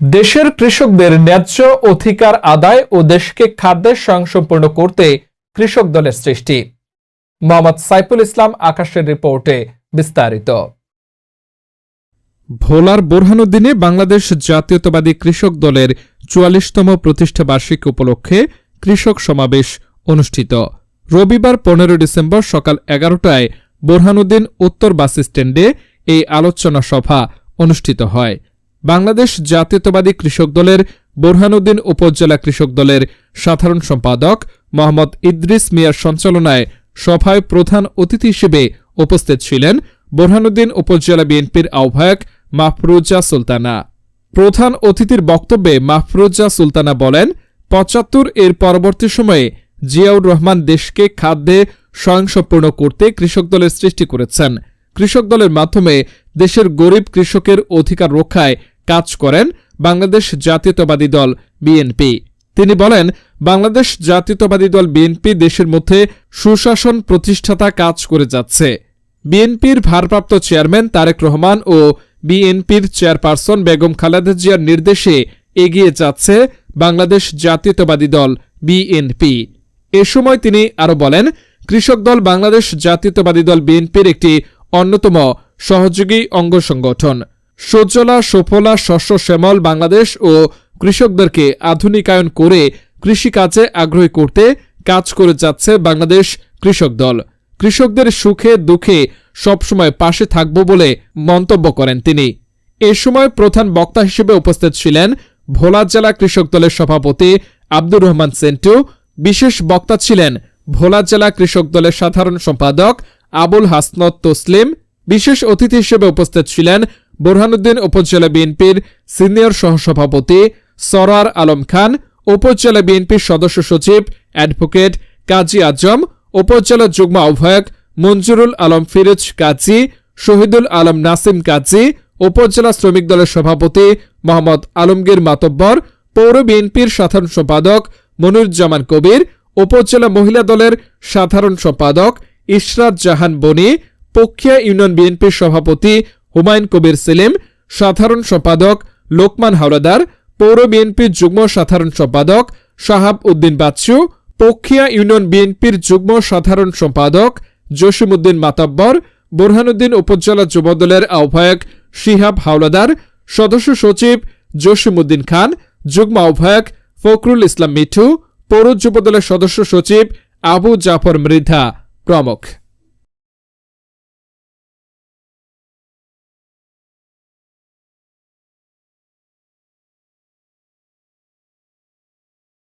দেশের কৃষকদের ন্যায্য অধিকার আদায় ও দেশকে খাদ্যের স্বয়ংসম্পূর্ণ করতে কৃষক দলের সৃষ্টি। মোহাম্মদ সাইফুল ইসলাম আকাশের রিপোর্টে বিস্তারিত। ভোলার বোরহানুদ্দিনে বাংলাদেশ জাতীয়তাবাদী কৃষক দলের চুয়াল্লিশতম প্রতিষ্ঠা বার্ষিকী উপলক্ষে কৃষক সমাবেশ অনুষ্ঠিত। রবিবার পনেরো ডিসেম্বর সকাল এগারোটায় বোরহানুদ্দিন উত্তর বাস স্ট্যান্ডে এই আলোচনা সভা অনুষ্ঠিত হয়। বাংলাদেশ জাতীয়তাবাদী কৃষক দলের বোরহানুদ্দিন উপজেলা কৃষক দলের সাধারণ সম্পাদক মোহাম্মদ ইদ্রিস মিয়ার সঞ্চালনায় সভায় প্রধান অতিথি হিসেবে উপস্থিত ছিলেন বোরহানুদ্দিন উপজেলা বিএনপির আহ্বায়ক মাহফরুজা সুলতানা। প্রধান অতিথির বক্তব্যে মাহফরুজা সুলতানা বলেন, পঁচাত্তর এর পরবর্তী সময়ে জিয়াউর রহমান দেশকে খাদ্যে স্বয়ংসম্পূর্ণ করতে কৃষক দলের সৃষ্টি করেছেন। কৃষক দলের মাধ্যমে দেশের গরিব কৃষকের অধিকার রক্ষায় কাজ করেন বাংলাদেশ জাতীয়তাবাদী দল বিএনপি। তিনি বলেন, বাংলাদেশ জাতীয়তাবাদী দল বিএনপি দেশের মধ্যে সুশাসন প্রতিষ্ঠাতা কাজ করে যাচ্ছে। বিএনপির ভারপ্রাপ্ত চেয়ারম্যান তারেক রহমান ও বিএনপির চেয়ারপারসন বেগম খালেদা জিয়ার নির্দেশে এগিয়ে যাচ্ছে বাংলাদেশ জাতীয়তাবাদী দল বিএনপি। এ সময় তিনি আরও বলেন, কৃষক দল বাংলাদেশ জাতীয়তাবাদী দল বিএনপির একটি অন্যতম সহযোগী অঙ্গ সংগঠন। সজ্জলা সুফলা, শস্য, শ্যামল বাংলাদেশ ও কৃষকদেরকে আধুনিকায়ন করে কৃষিকাজে আগ্রহী করতে কাজ করে যাচ্ছে বাংলাদেশ কৃষক দল। কৃষকদের সুখে, দুঃখে সবসময় পাশে থাকব বলে মন্তব্য করেন তিনি। এ সময় প্রধান বক্তা হিসেবে উপস্থিত ছিলেন ভোলা জেলা কৃষক দলের সভাপতি আব্দুর রহমান সেন্টু। বিশেষ বক্তা ছিলেন ভোলা জেলা কৃষক দলের সাধারণ সম্পাদক আবুল হাসনত তসলিম। বিশেষ অতিথি হিসেবে উপস্থিত ছিলেন বোরহানুদ্দিন উপজেলা বিএনপির সিনিয়র সহসভাপতি সরার আলম খান, উপজেলা বিএনপির সদস্য সচিব অ্যাডভোকেট কাজী আজম, উপজেলা যুগ্ম আহ্বায়ক মঞ্জুরুল আলম ফিরোজ কাজী, শহীদুল আলম নাসিম কাজী, উপজেলা শ্রমিক দলের সভাপতি মোহাম্মদ আলমগীর মাতব্বর, পৌর বিএনপির সাধারণ সম্পাদক মনিরুজ্জামান কবির, উপজেলা মহিলা দলের সাধারণ সম্পাদক ইশরাত জাহান বনি, পক্ষিয়া ইউনিয়ন বিএনপির সভাপতি হুমায়ুন কবির সেলিম, সাধারণ সম্পাদক লোকমান হাওলাদার, পৌর বিএনপির যুগ্ম সাধারণ সম্পাদক শাহাব উদ্দিন বাচ্চু, পক্ষিয়া ইউনিয়ন বিএনপির যুগ্ম সাধারণ সম্পাদক জসিমউদ্দিন মাতাব্বর, বোরহানুদ্দিন উপজেলা যুবদলের আহ্বায়ক শিহাব হাওলাদার, সদস্য সচিব জসিমউদ্দিন খান, যুগ্ম আহ্বায়ক ফখরুল ইসলাম মিঠু, পৌর যুবদলের সদস্য সচিব আবু জাফর মৃধা প্রমুখ।